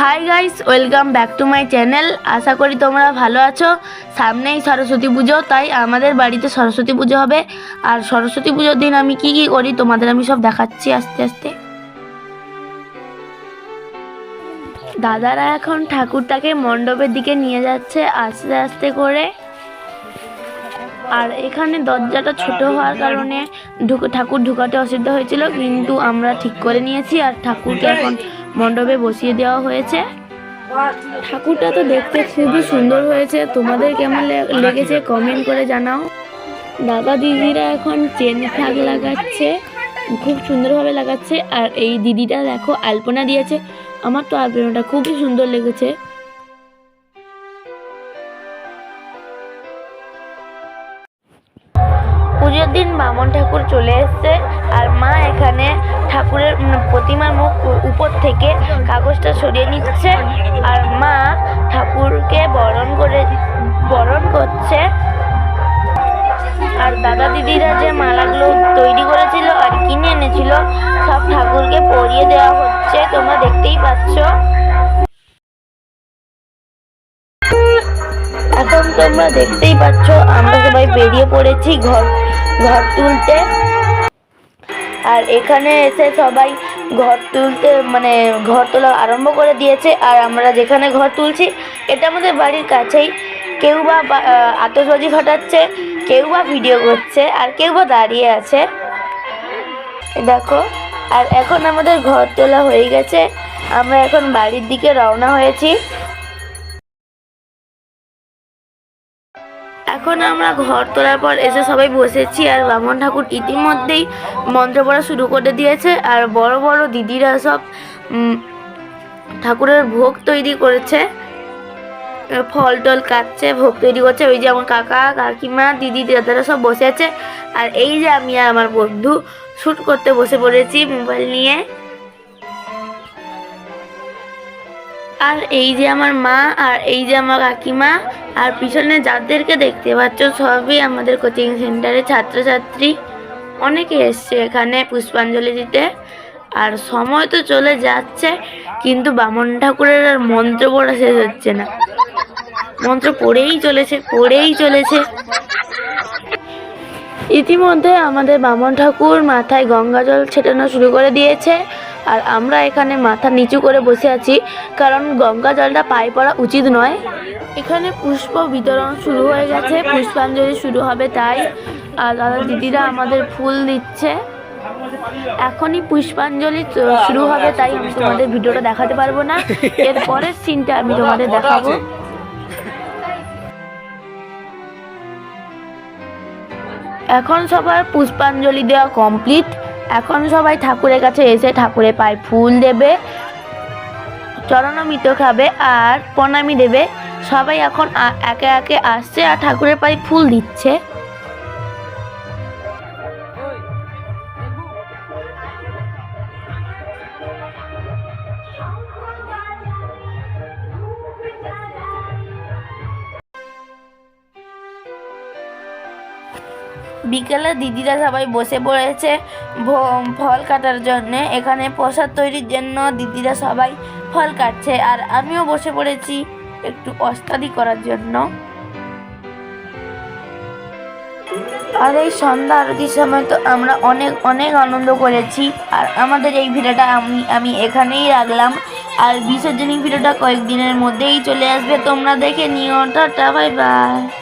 Hi guys welcome back to my channel আশা করি তোমরা ভালো আছো। সামনেই সরস্বতী পুজো, তাই আমাদের বাড়িতে সরস্বতী পুজো হবে। আর সরস্বতী পুজোর দিন আমি কি কি করি, তোমাদের আমি সব দেখাচ্ছি আস্তে আস্তে। দাদারা এখন ঠাকুরটাকে মণ্ডপের দিকে নিয়ে যাচ্ছে আস্তে আস্তে করে। আর এখানে দরজাটা ছোট হওয়ার কারণে ঠাকুর ঢুকাতে অসুবিধা হয়েছিল, কিন্তু আমরা ঠিক করে নিয়েছি আর ঠাকুরকে এখন মণ্ডপে বসিয়ে দেওয়া হয়েছে। ঠাকুরটা তো দেখতে খুবই সুন্দর হয়েছে। তোমাদের কেমন লেগেছে কমেন্ট করে জানাও। দাদা দিদিরা এখন চেন ফ্লাগ লাগাচ্ছে, খুব সুন্দরভাবে লাগাচ্ছে। আর এই দিদিটা দেখো আলপনা দিয়েছে। আমার তো আলপনাটা খুবই সুন্দর লেগেছে। দিন বামন ঠাকুর চলে এসছে আর মা এখানে ঠাকুরের প্রতিমার মুখ উপর থেকে কাগজটা সরিয়ে নিচ্ছে আর মা ঠাকুরকে বরণ করে, বরণ করছে। আর দাদা দিদিরা যে মালাগুলো তৈরি করেছিল আর কিনে এনেছিল, সব ঠাকুরকে পরিয়ে দেওয়া হচ্ছে, তোমরা দেখতেই পাচ্ছ। তোমরা দেখতেই পাচ্ছ, আমরা সবাই বেরিয়ে পড়েছি ঘর ঘর তুলতে। আর এখানে এসে সবাই ঘর তুলতে মানে ঘর তোলা আরম্ভ করে দিয়েছে। আর আমরা যেখানে ঘর তুলছি, এটা আমাদের বাড়ির কাছেই। কেউ বা, বা- ঘটাচ্ছে কেউ বা ভিডিও করছে, আর কেউ বা দাঁড়িয়ে আছে। দেখো, আর এখন আমাদের ঘর তোলা হয়ে গেছে। আমরা এখন বাড়ির দিকে রওনা হয়েছি। এখন আমরা ঘর তোলার পর এসে সবাই বসেছি আর বামন ঠাকুর ইতিমধ্যেই মন্ত্র পড়া শুরু করে দিয়েছে আর বড় বড় দিদিরা সব ঠাকুরের ভোগ তৈরি করেছে। ফল টল কাটছে, ভোগ তৈরি করছে। ওই যে আমার কাকা, কাকিমা, দিদি, দাদারা সব বসে আছে। আর এই যে আমি আর আমার বন্ধু শ্যুট করতে বসে পড়েছি মোবাইল নিয়ে। আর এই যে আমার মা আর এই যে আমার কাকিমা আর পিছনে যাদেরকে দেখতে পাচ্ছ, সবই আমাদের কোচিং সেন্টারের ছাত্রছাত্রী। অনেকে এসছে এখানে পুষ্পাঞ্জলি দিতে। আর সময় তো চলে যাচ্ছে, কিন্তু বামন ঠাকুরের আর মন্ত্র পড়া শেষ হচ্ছে না। মন্ত্র পড়েই চলেছে পড়েই চলেছে। ইতিমধ্যে আমাদের বামন ঠাকুর মাথায় গঙ্গা জল ছেটানো শুরু করে দিয়েছে। আর আমরা এখানে মাথা নিচু করে বসে আছি, কারণ গঙ্গা জলটা পায়ে পড়া উচিত নয়। এখানে পুষ্প বিতরণ শুরু হয়ে গেছে, পুষ্পাঞ্জলি শুরু হবে তাই। আর দাদা দিদিরা আমাদের ফুল দিচ্ছে। এখনই পুষ্পাঞ্জলি শুরু হবে তাই আমি তোমাদের ভিডিওটা দেখাতে পারব না। এর পরের সিনটা আমি তোমাদের দেখাবো। এখন সবার পুষ্পাঞ্জলি দেওয়া কমপ্লিট। এখন সবাই ঠাকুরের কাছে এসে ঠাকুরের পায়ে ফুল দেবে, চরণমিত খাবে আর প্রণামী দেবে। সবাই এখন একে একে আসছে আর ঠাকুরের পায়ে ফুল দিচ্ছে। বিকেলে দিদিরা সবাই বসে পড়েছে ফল কাটার জন্য। এখানে প্রসাদ তৈরির জন্য দিদিরা সবাই ফল কাটছে আর আমিও বসে পড়েছি একটু অস্তাদি করার জন্য। আর এই সন্ধ্যা আরতির সময় তো আমরা অনেক অনেক আনন্দ করেছি। আর আমাদের এই ভিডিওটা আমি আমি এখানেই রাখলাম। আর বিসর্জনী ভিডিওটা কয়েকদিনের মধ্যেই চলে আসবে। তোমরা দেখে নিও। Tata, bye bye.